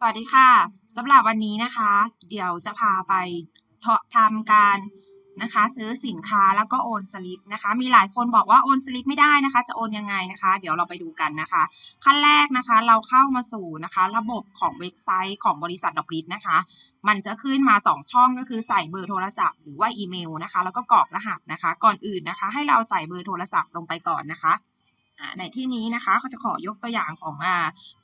สวัสดีค่ะสำหรับวันนี้นะคะ เดี๋ยวจะพาไปทำการนะคะ ซื้อสินค้าแล้วก็โอนสลิปนะคะ มีหลายคนบอกว่าโอนสลิปไม่ได้นะคะ จะโอนยังไงนะคะ เดี๋ยวเราไปดูกันนะคะ ขั้นแรกนะคะเราเข้ามาสู่นะคะ ระบบของเว็บไซต์ของบริษัทดอกลิสนะคะ มันจะขึ้นมา 2 ช่องก็คือใส่เบอร์โทรศัพท์หรือว่าอีเมลนะคะ แล้วก็กรอกรหัสนะคะ ก่อนอื่นนะคะ ให้เราใส่เบอร์โทรศัพท์ลงไปก่อนนะคะ ในที่นี้นะคะเขาจะขอยกตัวอย่างของอ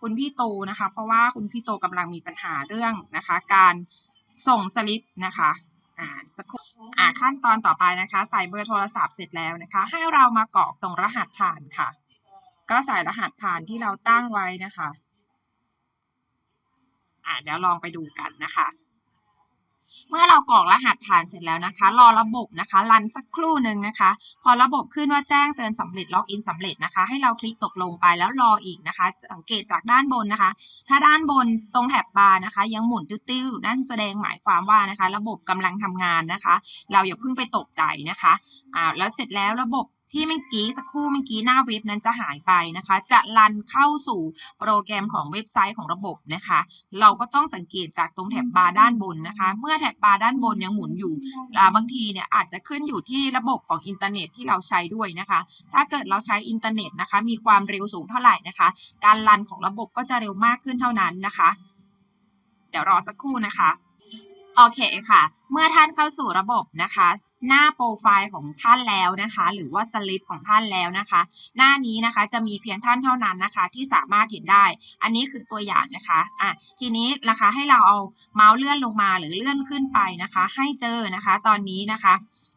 คุณพี่โตนะคะ เพราะว่าคุณพี่โตกำลังมีปัญหาเรื่องนะคะ การส่งสลิปนะคะอ่าสักครู่อ่าขั้นตอนต่อไปนะคะ ใส่เบอร์โทรศัพท์เสร็จแล้วนะคะ ให้เรามากรอกตรงรหัสผ่านค่ะ ก็ใส่รหัสผ่านที่เราตั้งไว้นะคะอ่าเดี๋ยวลองไปดูกันนะคะ เมื่อเรากรอกรหัสผ่านเสร็จแล้วนะคะ รอระบบนะคะรันสักครู่หนึ่งนะคะ พอระบบขึ้นว่าแจ้งเตือนสำเร็จล็อกอินสำเร็จนะคะ ให้เราคลิกตกลงไปแล้วรออีกนะคะ สังเกตจากด้านบนนะคะ ถ้าด้านบนตรงแถบบาร์นะคะ ยังหมุนติ้วๆนั่นแสดงหมายความว่านะคะ ระบบกำลังทำงานนะคะ เราอย่าเพิ่งไปตกใจนะคะอ่าแล้วเสร็จแล้วระบบ ที่เมื่อกี้สักครู่เมื่อกี้หน้าเว็บนั้นจะหายไปนะคะ จะรันเข้าสู่โปรแกรมของเว็บไซต์ของระบบนะคะ เราก็ต้องสังเกตจากตรงแถบบาร์ด้านบนนะคะ เมื่อแถบบาร์ด้านบนยังหมุนอยู่บางทีเนี่ยอาจจะขึ้นอยู่ที่ระบบของอินเทอร์เน็ตที่เราใช้ด้วยนะคะ ถ้าเกิดเราใช้อินเทอร์เน็ตนะคะ มีความเร็วสูงเท่าไหร่นะคะ การรันของระบบก็จะเร็วมากขึ้นเท่านั้นนะคะ เดี๋ยวรอสักครู่นะคะโอเคค่ะ เมื่อท่านเข้าสู่ระบบนะคะ หน้าโปรไฟล์ของท่านแล้วนะคะ หรือว่าสลิปของท่านแล้วนะคะ หน้านี้นะคะจะมีเพียงท่านเท่านั้นนะคะ ที่สามารถเห็นได้ อันนี้คือตัวอย่างนะคะอะทีนี้นะคะให้เราเอาเมาส์เลื่อนลงมาหรือเลื่อนขึ้นไปนะคะ ให้เจอนะคะ ตอนนี้นะคะ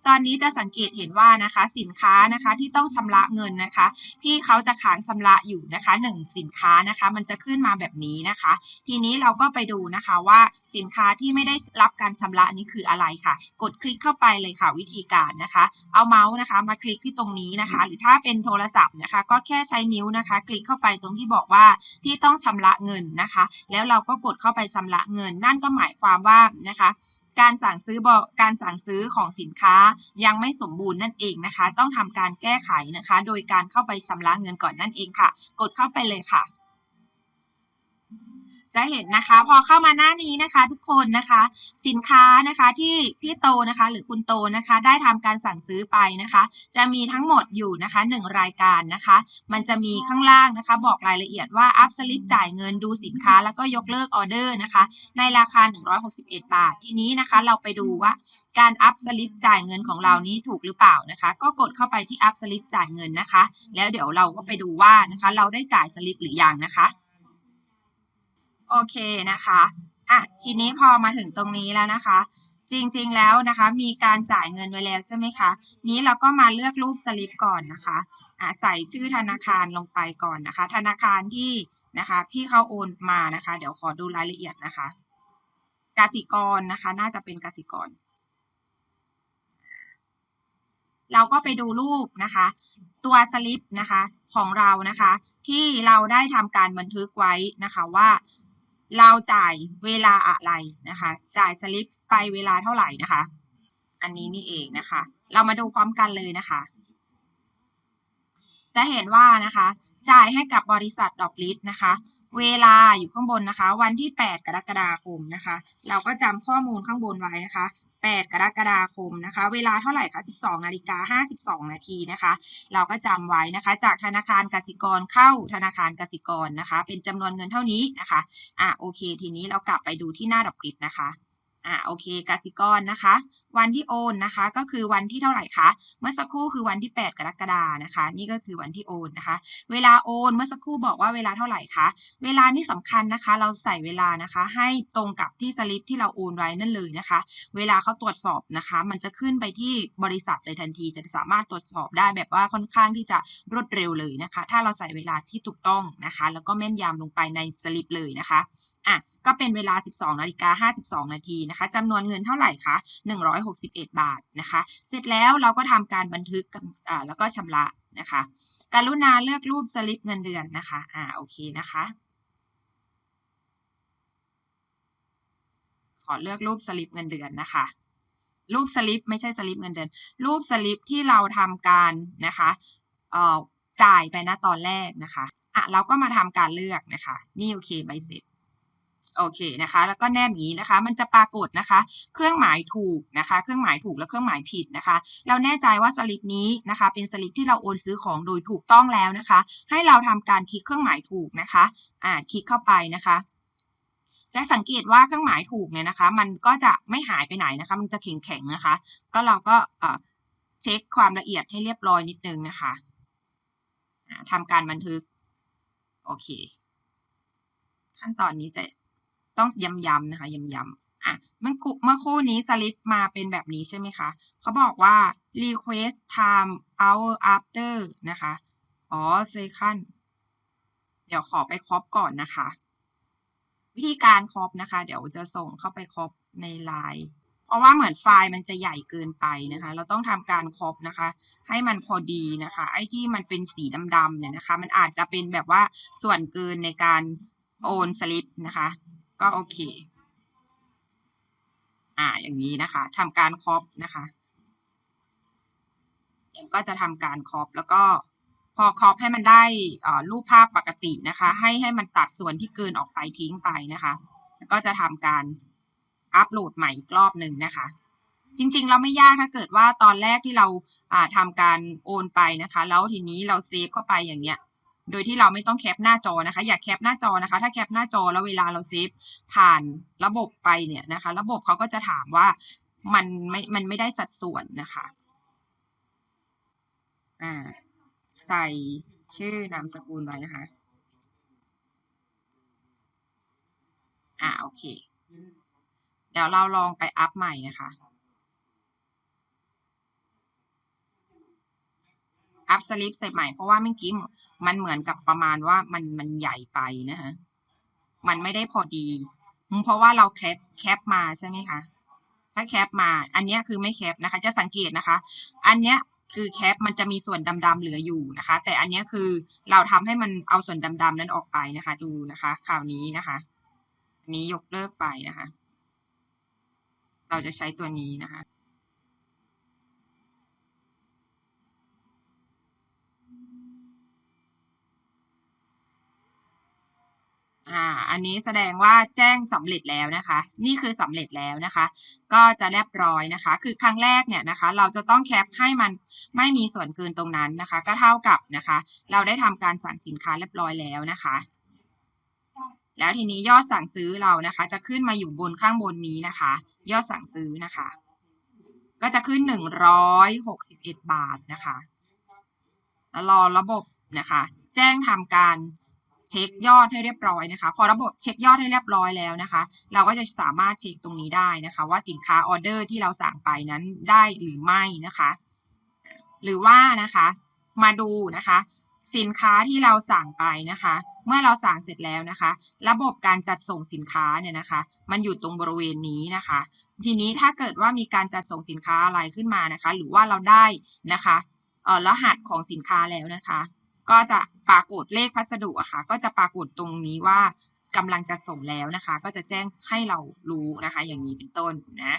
ตอนนี้จะสังเกตเห็นว่านะคะ สินค้านะคะที่ต้องชำระเงินนะคะ พี่เขาจะค้างชำระอยู่นะคะ 1 สินค้านะคะ มันจะขึ้นมาแบบนี้นะคะ ทีนี้เราก็ไปดูนะคะว่าสินค้าที่ไม่ได้รับการชำระนี้คืออะไรค่ะ กดคลิกเข้าไปเลยค่ะวิธีการนะคะ เอาเมาส์นะคะมาคลิกที่ตรงนี้นะคะ หรือถ้าเป็นโทรศัพท์นะคะ ก็แค่ใช้นิ้วนะคะ คลิกเข้าไปตรงที่บอกว่าที่ต้องชำระเงินนะคะ แล้วเราก็กดเข้าไปชำระเงิน นั่นก็หมายความว่านะคะการสั่งซื้อบอกการสั่งซื้อของสินค้ายังไม่สมบูรณ์นั่นเองนะคะ ต้องทำการแก้ไขนะคะ โดยการเข้าไปชำระเงินก่อนนั่นเองค่ะ กดเข้าไปเลยค่ะ จะเห็นนะคะ พอเข้ามาหน้านี้นะคะ ทุกคนนะคะ สินค้านะคะที่พี่โตนะคะ หรือคุณโตนะคะ ได้ทำการสั่งซื้อไปนะคะ จะมีทั้งหมดอยู่นะคะ 1 รายการนะคะ มันจะมีข้างล่างนะคะ บอกรายละเอียดว่าอัพสลิปจ่ายเงินดูสินค้า แล้วก็ยกเลิกออเดอร์นะคะ ในราคา 161 บาท ทีนี้นะคะเราไปดูว่าการอัพสลิปจ่ายเงินของเรานี้ถูกหรือเปล่านะคะ ก็กดเข้าไปที่อัพสลิปจ่ายเงินนะคะ แล้วเดี๋ยวเราก็ไปดูว่านะคะ เราได้จ่ายสลิปหรือยังนะคะ โอเคนะคะอะทีนี้พอมาถึงตรงนี้แล้วนะคะ จริงๆแล้วนะคะ มีการจ่ายเงินไว้แล้วใช่ไหมคะนี้เราก็มาเลือกรูปสลิปก่อนนะคะอะใส่ชื่อธนาคารลงไปก่อนนะคะ ธนาคารที่นะคะพี่เขาโอนมานะคะ เดี๋ยวขอดูรายละเอียดนะคะกสิกรนะคะ น่าจะเป็นกสิกร เราก็ไปดูรูปนะคะ ตัวสลิปนะคะของเรานะคะ ที่เราได้ทำการบันทึกไว้นะคะว่า เราจ่ายเวลาอะไรนะคะ จ่ายสลิปไปเวลาเท่าไหร่นะคะ อันนี้นี่เองนะคะ เรามาดูพร้อมกันเลยนะคะ จะเห็นว่านะคะ จ่ายให้กับบริษัทดอกลิสนะคะ เวลาอยู่ข้างบนนะคะ วันที่ 8 กรกฎาคมนะคะ เราก็จำข้อมูลข้างบนไว้นะคะ 8 กรกฎาคมนะคะ เวลาเท่าไหร่คะ 12 นาฬิกา 52 นาทีนะคะ เราก็จำไว้นะคะ จากธนาคารกสิกรเข้าธนาคารกสิกรนะคะ เป็นจำนวนเงินเท่านี้นะคะ อะโอเค ทีนี้เรากลับไปดูที่หน้าดอกกริดนะคะ อ่าโอเคกสิกรนะคะ วันที่โอนนะคะ ก็คือวันที่เท่าไหร่คะเมื่อสักครู่คือวันที่ 8 กรกฎานะคะ นี่ก็คือวันที่โอนนะคะ เวลาโอนเมื่อสักครู่บอกว่าเวลาเท่าไหร่คะเวลานี่สำคัญนะคะ เราใส่เวลานะคะ ให้ตรงกับที่สลิปที่เราโอนไว้นั่นเลยนะคะ เวลาเขาตรวจสอบนะคะ มันจะขึ้นไปที่บริษัทเลยทันที จะสามารถตรวจสอบได้แบบว่าค่อนข้างที่จะรวดเร็วเลยนะคะ ถ้าเราใส่เวลาที่ถูกต้องนะคะ แล้วก็แม่นยำลงไปในสลิปเลยนะคะ อะก็เป็นเวลา 12นาฬิกา52 นาทีนะคะจำนวนเงินเท่าไหร่คะ161 บาทนะคะ เสร็จแล้วเราก็ทำการบันทึกอ่าแล้วก็ชำระนะคะกรุณาเลือกรูปสลิปเงินเดือนนะคะอ่าโอเคนะคะ ขอเลือกรูปสลิปเงินเดือนนะคะรูปสลิปไม่ใช่สลิปเงินเดือน รูปสลิปที่เราทำการนะคะเอ่อจ่ายไปนะตอนแรกนะคะอะเราก็มาทำการเลือกนะคะ นี่โอเคใบเสร็จ โอเคนะคะ แล้วก็แน่งนี้นะคะ มันจะปรากฏนะคะ เครื่องหมายถูกนะคะ เครื่องหมายถูกและเครื่องหมายผิดนะคะ เราแน่ใจว่าสลิปนี้นะคะ เป็นสลิปที่เราโอนซื้อของโดยถูกต้องแล้วนะคะ ให้เราทำการคลิกเครื่องหมายถูกนะคะ อ่าคลิกเข้าไปนะคะจะสังเกตว่าเครื่องหมายถูกเนี่ยนะคะ มันก็จะไม่หายไปไหนนะคะ มันจะแข็งๆนะคะ ก็เราก็เช็คความละเอียดให้เรียบร้อยนิดนึงนะคะทำการบันทึก โอเค ขั้นตอนนี้จะ ต้องย้ำๆนะคะย้ำๆอะมื่อคู่เมื่อครู่นี้สลิปมาเป็นแบบนี้ใช่ไหมคะเขาบอกว่า request time hour after นะคะอ๋อ second เดี๋ยวขอไปครอปก่อนนะคะ วิธีการครอปนะคะ เดี๋ยวจะส่งเข้าไปครอปในไลน์เพราะว่าเหมือนไฟล์มันจะใหญ่เกินไปนะคะ เราต้องทำการครอปนะคะ ให้มันพอดีนะคะ ไอ้ที่มันเป็นสีดำๆเนี่ยนะคะ มันอาจจะเป็นแบบว่าส่วนเกินในการโอนสลิปนะคะ ก็โอเค อ่า อย่างนี้นะคะทำการครอปนะคะเดี๋ยวก็จะทำการครอปแล้วก็พอครอปให้มันได้อ่รูปภาพปกตินะคะ ให้ให้มันตัดส่วนที่เกินออกไปทิ้งไปนะคะ แล้วก็จะทำการอัปโหลดใหม่อีกรอบหนึ่งนะคะ จริงๆ เราไม่ยากถ้าเกิดว่าตอนแรกที่เราอ่าทำการโอนไปนะคะ แล้วทีนี้เราเซฟเข้าไปอย่างเงี้ย โดยที่เราไม่ต้องแคปหน้าจอนะคะ อย่าแคปหน้าจอนะคะ ถ้าแคปหน้าจอแล้วเวลาเราเซฟผ่านระบบไปเนี่ยนะคะ ระบบเขาก็จะถามว่ามันไม่ มันไม่ได้สัดส่วนนะคะ อ่า ใส่ชื่อนามสกุลไว้นะคะ อ่า โอเค เดี๋ยวเราลองไปอัพใหม่นะคะ อัพสลิปใส่ใหม่ เพราะว่าเมื่อกี้มันเหมือนกับประมาณว่ามันมันใหญ่ไปนะคะมันไม่ได้พอดี เพราะว่าเราแคปแคปมาใช่ไหมคะถ้าแคปมา อันนี้คือไม่แคปนะคะ จะสังเกตนะคะ อันเนี้ยคือแคปมันจะมีส่วนดำๆเหลืออยู่นะคะ แต่อันนี้คือเราทำให้มันเอาส่วนดำๆนั้นออกไปนะคะ ดูนะคะคราวนี้นะคะนนี้ยกเลิกไปนะคะ เราจะใช้ตัวนี้นะคะ อ่า อันนี้แสดงว่าแจ้งสำเร็จแล้วนะคะ นี่คือสำเร็จแล้วนะคะ ก็จะเรียบร้อยนะคะ คือครั้งแรกเนี่ยนะคะ เราจะต้องแคปให้มันไม่มีส่วนเกินตรงนั้นนะคะ ก็เท่ากับนะคะ เราได้ทำการสั่งสินค้าเรียบร้อยแล้วนะคะแล้วทีนี้ยอดสั่งซื้อเรานะคะ จะขึ้นมาอยู่บนข้างบนนี้นะคะ ยอดสั่งซื้อนะคะ ก็จะขึ้นหนึ่งร้อยหกสิบเอ็ดบาทนะคะรอระบบนะคะ แจ้งทำการ เช็คยอดให้เรียบร้อยนะคะ พอระบบเช็คยอดให้เรียบร้อยแล้วนะคะ เราก็จะสามารถเช็คตรงนี้ได้นะคะ ว่าสินค้าออเดอร์ที่เราสั่งไปนั้นได้หรือไม่นะคะ หรือว่านะคะมาดูนะคะ สินค้าที่เราสั่งไปนะคะ เมื่อเราสั่งเสร็จแล้วนะคะ ระบบการจัดส่งสินค้าเนี่ยนะคะ มันอยู่ตรงบริเวณนี้นะคะ ทีนี้ถ้าเกิดว่ามีการจัดส่งสินค้าอะไรขึ้นมานะคะ หรือว่าเราได้นะคะเออรหัสของสินค้าแล้วนะคะ ก็จะปรากฏเลขพัสดุอะค่ะ ก็จะปรากฏตรงนี้ว่ากำลังจะส่งแล้วนะคะ ก็จะแจ้งให้เรารู้นะคะ อย่างนี้เป็นต้นนะ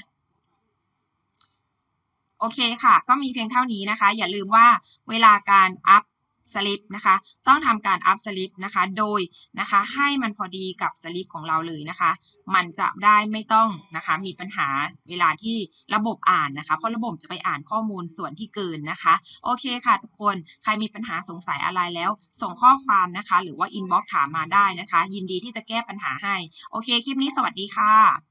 โอเคค่ะ ก็มีเพียงเท่านี้นะคะ อย่าลืมว่าเวลาการอัพ สลิปนะคะ ต้องทำการอัพสลิปนะคะ โดยนะคะให้มันพอดีกับสลิปของเราเลยนะคะ มันจะได้ไม่ต้องนะคะมีปัญหาเวลาที่ระบบอ่านนะคะ เพราะระบบจะไปอ่านข้อมูลส่วนที่เกินนะคะ โอเคค่ะทุกคน ใครมีปัญหาสงสัยอะไรแล้ว ส่งข้อความนะคะ หรือว่าอินบ็อกถามมาได้นะคะ ยินดีที่จะแก้ปัญหาให้ โอเค คลิปนี้สวัสดีค่ะ